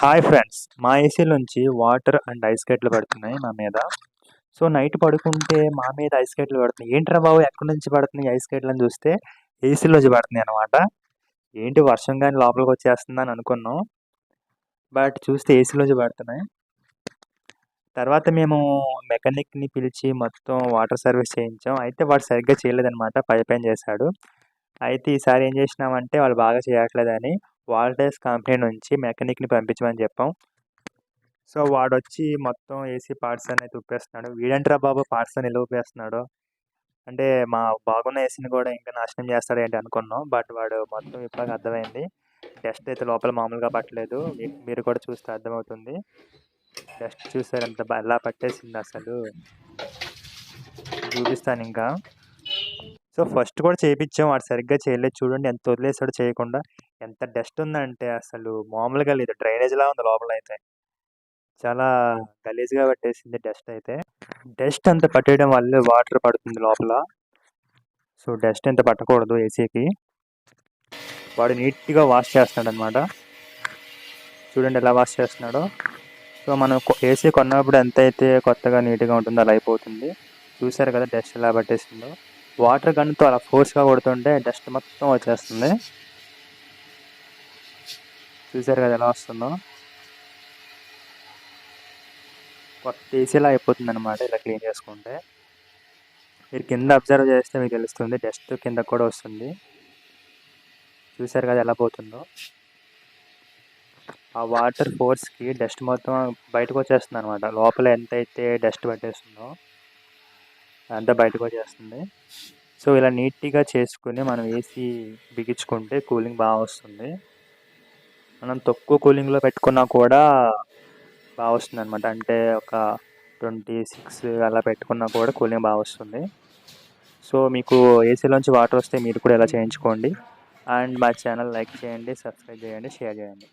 Hi friends మా AC నుంచి water and ice గడ్డలు పడుతున్నాయి మా మీద. సో నైట్ పడుకుంటే మా మీద ఐస్ గడ్డలు పడుతున్నాయి. ఏంట్రా బాబు ఎక్కడి నుంచి పడుతున్నాయి ఐస్ గడ్డలు అని చూస్తే ఏసీలోంచి పడుతున్నాయి అనమాట ఏంటి వర్షం కానీ లోపలికి వచ్చేస్తుందని అనుకున్నాం. బట్ చూస్తే ఏసీలోంచి పడుతున్నాయి. తర్వాత మేము మెకానిక్ని పిలిచి మొత్తం వాటర్ సర్వీస్ చేయించాం. అయితే వాడు సరిగ్గా చేయలేదనమాట పై పైన చేశాడు. అయితే ఈసారి ఏం చేసినామంటే వాళ్ళు బాగా చేయట్లేదని వాల్టేజ్ కంపెనీ నుంచి మెకానిక్ని పంపించమని చెప్పాం. సో వాడు వచ్చి మొత్తం ఏసీ పార్ట్స్ అనేది తుప్పేస్తున్నాడు. వీడంటరా బాబు పార్ట్స్ అని ఊపేస్తున్నాడు అంటే మా బాగున్న ఏసీని కూడా ఇంకా నాశనం చేస్తాడు ఏంటి అనుకున్నాం. బట్ వాడు మొత్తం ఇప్పటికి అర్థమైంది. డస్ట్ అయితే లోపల మామూలుగా పట్టలేదు. మీరు కూడా చూస్తే అర్థమవుతుంది. డస్ట్ చూసారు ఎంత ఎలా పట్టేసింది అసలు. చూపిస్తాను ఇంకా. సో ఫస్ట్ కూడా చేయించాం వాడు సరిగ్గా చేయలేదు. చూడండి ఎంత వదిలేసాడు చేయకుండా. ఎంత డస్ట్ ఉందంటే అసలు మామూలుగా లేదు. డ్రైనేజ్లా ఉంది లోపల అయితే చాలా గలీజ్గా పట్టేసింది డస్ట్ అయితే. డస్ట్ అంత పట్టేయడం వల్ల వాటర్ పడుతుంది లోపల. సో డస్ట్ ఎంత పట్టకూడదు ఏసీకి. వాడు నీట్గా వాష్ చేస్తున్నాడు అనమాట చూడండి ఎలా వాష్ చేస్తున్నాడో. సో మనం ఏసీ కొన్నప్పుడు ఎంత అయితే కొత్తగా నీట్గా ఉంటుందో అలా అయిపోతుంది. చూసారు కదా డస్ట్ ఎలా పట్టేసిందో. వాటర్ గన్తో అలా ఫోర్స్గా కొడుతుంటే డస్ట్ మొత్తం వచ్చేస్తుంది. చూసారు కదా ఎలా వస్తుందో? కొత్త ఏసీలా అయిపోతుంది అనమాట ఇలా క్లీన్ చేసుకుంటే. మీరు కింద అబ్జర్వ్ చేస్తే మీకు తెలుస్తుంది డస్ట్ కింద కూడా వస్తుంది. చూసారు కదా ఎలా పోతుందో? ఆ వాటర్ ఫోర్స్కి డస్ట్ మొత్తం బయటకు వచ్చేస్తుంది అనమాట లోపల ఎంత అయితే డస్ట్ పట్టేస్తుందో. అంతా బయటకు వచ్చేస్తుంది. సో ఇలా నీట్గా చేసుకుని మనం ఏసీ బిగించుకుంటే కూలింగ్ బాగా వస్తుంది. మనం తక్కువ కూలింగ్లో పెట్టుకున్నా కూడా బాగా వస్తుంది అనమాట అంటే ఒక ట్వంటీ సిక్స్ అలా పెట్టుకున్నా కూడా కూలింగ్ బాగా వస్తుంది. సో మీకు ఏసీలోంచి వాటర్ వస్తే మీరు కూడా ఇలా చేయించుకోండి. అండ్ మా ఛానల్ లైక్ చేయండి సబ్స్క్రైబ్ చేయండి షేర్ చేయండి.